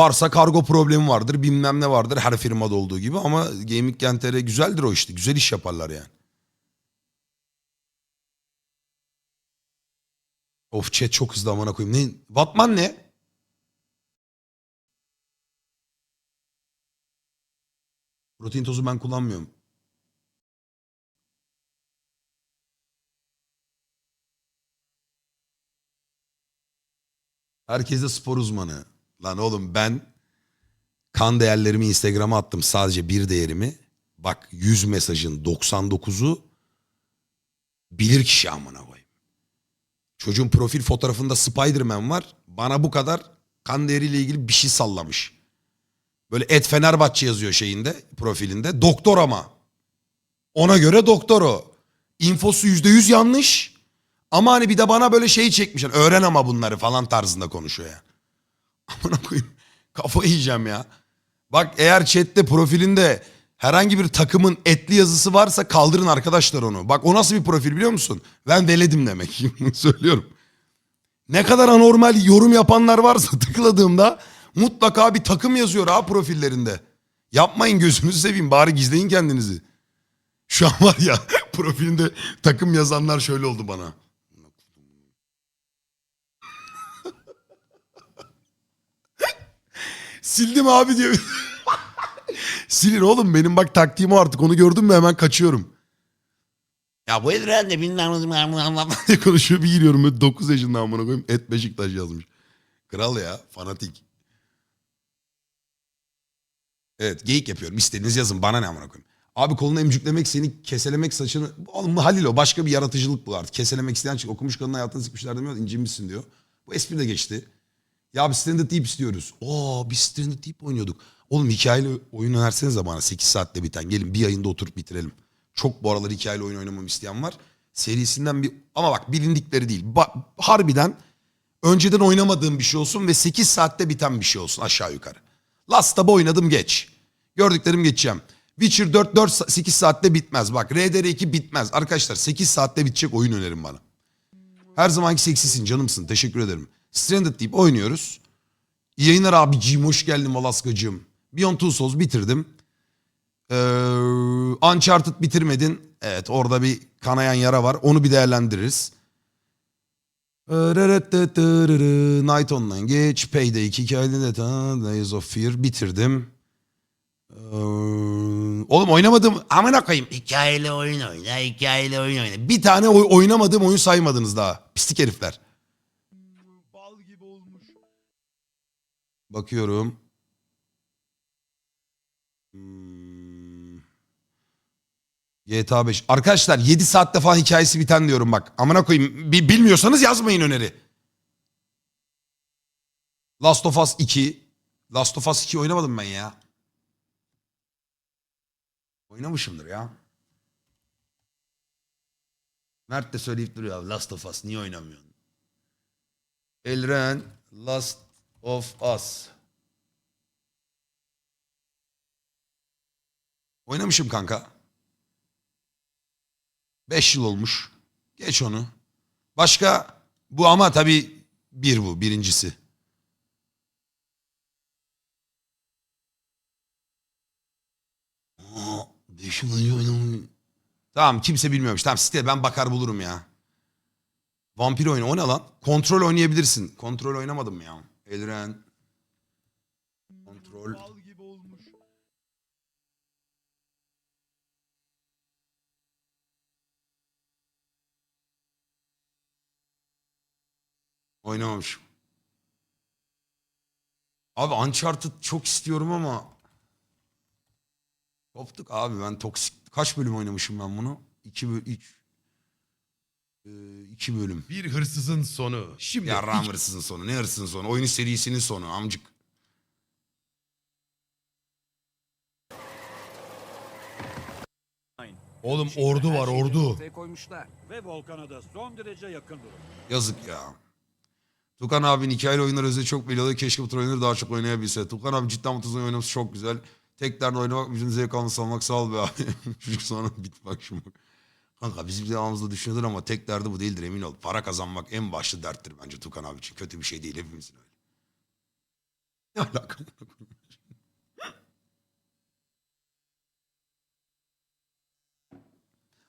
Varsa kargo problemi vardır bilmem ne vardır her firmada olduğu gibi ama Gaming Gen.tr güzeldir o işte. Güzel iş yaparlar yani. Of chat çok hızlı amına koyayım. Ne? Batman ne? Protein tozu ben kullanmıyorum. Herkes spor uzmanı. Lan oğlum ben kan değerlerimi Instagram'a attım sadece bir değerimi. Bak 100 mesajın 99'u bilir kişi amına koyayım. Çocuğun profil fotoğrafında Spider-Man var. Bana bu kadar kan değeriyle ilgili bir şey sallamış. Böyle et Fenerbahçe yazıyor şeyinde profilinde. Doktor ama. Ona göre doktor o. İnfosu %100 yanlış. Ama hani bir de bana böyle şey çekmiş. Hani öğren ama bunları falan tarzında konuşuyor ya. Amına koyayım. Kafayı yiyeceğim ya. Bak eğer chatte profilinde herhangi bir takımın etli yazısı varsa kaldırın arkadaşlar onu. Bak o nasıl bir profil biliyor musun? Ben veledim demek. Söylüyorum. Ne kadar anormal yorum yapanlar varsa tıkladığımda mutlaka bir takım yazıyor ha profillerinde. Yapmayın gözünüzü seveyim bari gizleyin kendinizi. Şu an var ya profilinde takım yazanlar şöyle oldu bana. Sildim abi diyor. Silin oğlum benim bak taktiğim o artık onu gördüm mü hemen kaçıyorum. Ya bu Edren de bilmem diye konuşuyor bir giriyorum böyle 9 yaşında amına koyayım et Beşiktaş yazmış. Kral ya fanatik. Evet geyik yapıyorum istediğiniz yazın bana ne amına koyayım. Abi kolunu emcüklemek seni keselemek saçını oğlum Halil o başka bir yaratıcılık bu artık. Keselemek isteyen çık okumuş kadının hayatını sıkmışlar demiyor incinmişsin diyor. Bu espri de geçti. Ya bir stand-up deyip istiyoruz. Oo bir stand-up deyip oynuyorduk. Oğlum hikayeli oyun önersenize bana 8 saatte biten. Gelin bir ayında oturup bitirelim. Çok bu aralar hikayeli oyun oynamamı isteyen var. Serisinden bir ama bak bilindikleri değil. Ba- harbiden önceden oynamadığım bir şey olsun ve 8 saatte biten bir şey olsun aşağı yukarı. Last Tab'ı oynadım geç. Gördüklerim geçeceğim. Witcher 4 4 8 saatte bitmez. Bak RDR2 bitmez. Arkadaşlar 8 saatte bitecek oyun önerin bana. Her zamanki seksisin canımsın. Teşekkür ederim. Stranded deyip oynuyoruz. İyi yayınlar abiciğim. Hoş geldin Valaskacığım. Beyond Two Souls bitirdim. Ee, Uncharted bitirmedin. Evet orada bir kanayan yara var. Onu bir değerlendiririz. Ee, Night Online geç. Payday 2 hikayeli de Days of Fear bitirdim. Ee, oğlum oynamadım. Amına koyayım. Hikayeli oyun oyna. Hikayeli oyun oyna. Bir tane oy- oynamadığım oyun saymadınız daha. Pislik herifler. Bakıyorum. Hmm. GTA 5. Arkadaşlar 7 saatte falan hikayesi biten diyorum bak. Amına koyayım. Bi- bilmiyorsanız yazmayın öneri. Last of Us 2. Last of Us 2 oynamadım ben ya. Oynamışımdır ya. Mert de söyleyip duruyor abi Last of Us niye oynamıyorsun? Elren Last of Us. Oynamışım kanka. 5 yıl olmuş. Geç onu. Başka bu ama tabii bir bu birincisi. Aa, beş yıl önce oynamış. Tamam kimse bilmiyormuş. Tamam site ben bakar bulurum ya. Vampir oyunu o ne lan? Kontrol oynayabilirsin. Kontrol oynamadım ya. Elren. Kontrol. Bal gibi olmuş. Oynamamışım. Abi Uncharted çok istiyorum ama koptuk abi ben toksik kaç bölüm oynamışım ben bunu? İki bölüm üç Ee, iki bölüm. Bir hırsızın sonu. Şimdi Ya Ram hırsızın sonu. Ne hırsızın sonu? Oyun serisinin sonu amcık. Oğlum ordu var ordu. Ortaya koymuşlar. Ve Volkan'a da son derece yakın durum. Yazık ya. Tukan abinin hikayeli oyunlar özellikle çok belli oluyor. Keşke bu tür oyunları daha çok oynayabilse. Tukan abi cidden bu oyun oynaması çok güzel. Tek derdi oynamak, bütün zevk alını salmak sağ ol be abi. Çocuk sonra bit bak şimdi bak. Kanka bizim devamımızda düşünülür ama tek derdi bu değildir emin ol. Para kazanmak en başlı derttir bence Tukan abi için. Kötü bir şey değil hepimizin öyle. Ne alaka?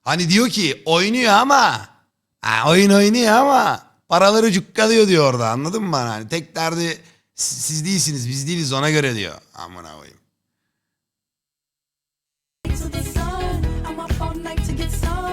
hani diyor ki oynuyor ama ha, oyun oynuyor ama paraları cukkalıyor diyor orada anladın mı? Hani tek derdi siz değilsiniz biz değiliz ona göre diyor. Amına koyayım. to the sun. I'm up all night to get some.